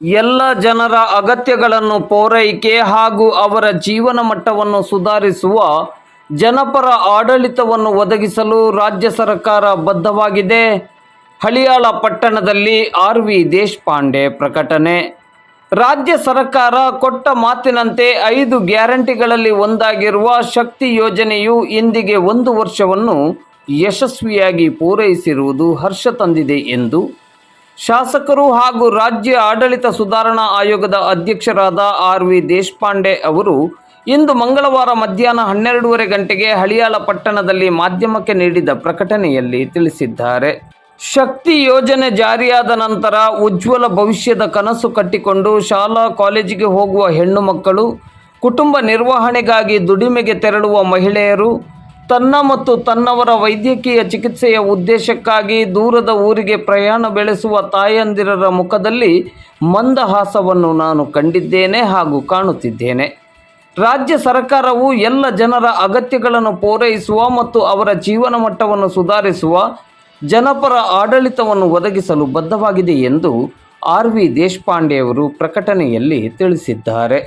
ಎಲ್ಲ ಜನರ ಅಗತ್ಯಗಳನ್ನು ಪೂರೈಕೆ ಹಾಗೂ ಅವರ ಜೀವನ ಮಟ್ಟವನ್ನು ಸುಧಾರಿಸುವ ಜನಪರ ಆಡಳಿತವನ್ನು ಒದಗಿಸಲು ರಾಜ್ಯ ಸರ್ಕಾರ ಬದ್ಧವಾಗಿದೆ. ಹಳಿಯಾಳ ಪಟ್ಟಣದಲ್ಲಿ ಆರ್ ವಿ ದೇಶಪಾಂಡೆ ಪ್ರಕಟಣೆ. ರಾಜ್ಯ ಸರ್ಕಾರ ಕೊಟ್ಟ ಮಾತಿನಂತೆ ಐದು ಗ್ಯಾರಂಟಿಗಳಲ್ಲಿ ಒಂದಾಗಿರುವ ಶಕ್ತಿ ಯೋಜನೆಯು ಇಂದಿಗೆ ಒಂದು ವರ್ಷವನ್ನು ಯಶಸ್ವಿಯಾಗಿ ಪೂರೈಸಿರುವುದು ಹರ್ಷ ತಂದಿದೆ ಎಂದು ಶಾಸಕರು ಹಾಗೂ ರಾಜ್ಯ ಆಡಳಿತ ಸುಧಾರಣಾ ಆಯೋಗದ ಅಧ್ಯಕ್ಷರಾದ ಆರ್ ವಿ ದೇಶಪಾಂಡೆ ಅವರು ಇಂದು ಮಂಗಳವಾರ ಮಧ್ಯಾಹ್ನ ಹನ್ನೆರಡೂವರೆ ಗಂಟೆಗೆ ಹಳಿಯಾಳ ಪಟ್ಟಣದಲ್ಲಿ ಮಾಧ್ಯಮಕ್ಕೆ ನೀಡಿದ ಪ್ರಕಟಣೆಯಲ್ಲಿ ತಿಳಿಸಿದ್ದಾರೆ. ಶಕ್ತಿ ಯೋಜನೆ ಜಾರಿಯಾದ ನಂತರ ಉಜ್ವಲ ಭವಿಷ್ಯದ ಕನಸು ಕಟ್ಟಿಕೊಂಡು ಶಾಲಾ ಕಾಲೇಜಿಗೆ ಹೋಗುವ ಹೆಣ್ಣು ಮಕ್ಕಳು, ಕುಟುಂಬ ನಿರ್ವಹಣೆಗಾಗಿ ದುಡಿಮೆಗೆ ತೆರಳುವ ಮಹಿಳೆಯರು ತನ್ನ ಮತ್ತು ತನ್ನವರ ವೈದ್ಯಕೀಯ ಚಿಕಿತ್ಸೆಯ ಉದ್ದೇಶಕ್ಕಾಗಿ ದೂರದ ಊರಿಗೆ ಪ್ರಯಾಣ ಬೆಳೆಸುವ ತಾಯಂದಿರರ ಮುಖದಲ್ಲಿ ಮಂದಹಾಸವನ್ನು ನಾನು ಕಂಡಿದ್ದೇನೆ ಹಾಗೂ ಕಾಣುತ್ತಿದ್ದೇನೆ. ರಾಜ್ಯ ಸರ್ಕಾರವು ಎಲ್ಲ ಜನರ ಅಗತ್ಯಗಳನ್ನು ಪೂರೈಸುವ ಮತ್ತು ಅವರ ಜೀವನ ಮಟ್ಟವನ್ನು ಸುಧಾರಿಸುವ ಜನಪರ ಆಡಳಿತವನ್ನು ಒದಗಿಸಲು ಬದ್ಧವಾಗಿದೆ ಎಂದು ಆರ್ ವಿ ದೇಶಪಾಂಡೆಯವರು ಪ್ರಕಟಣೆಯಲ್ಲಿ ತಿಳಿಸಿದ್ದಾರೆ.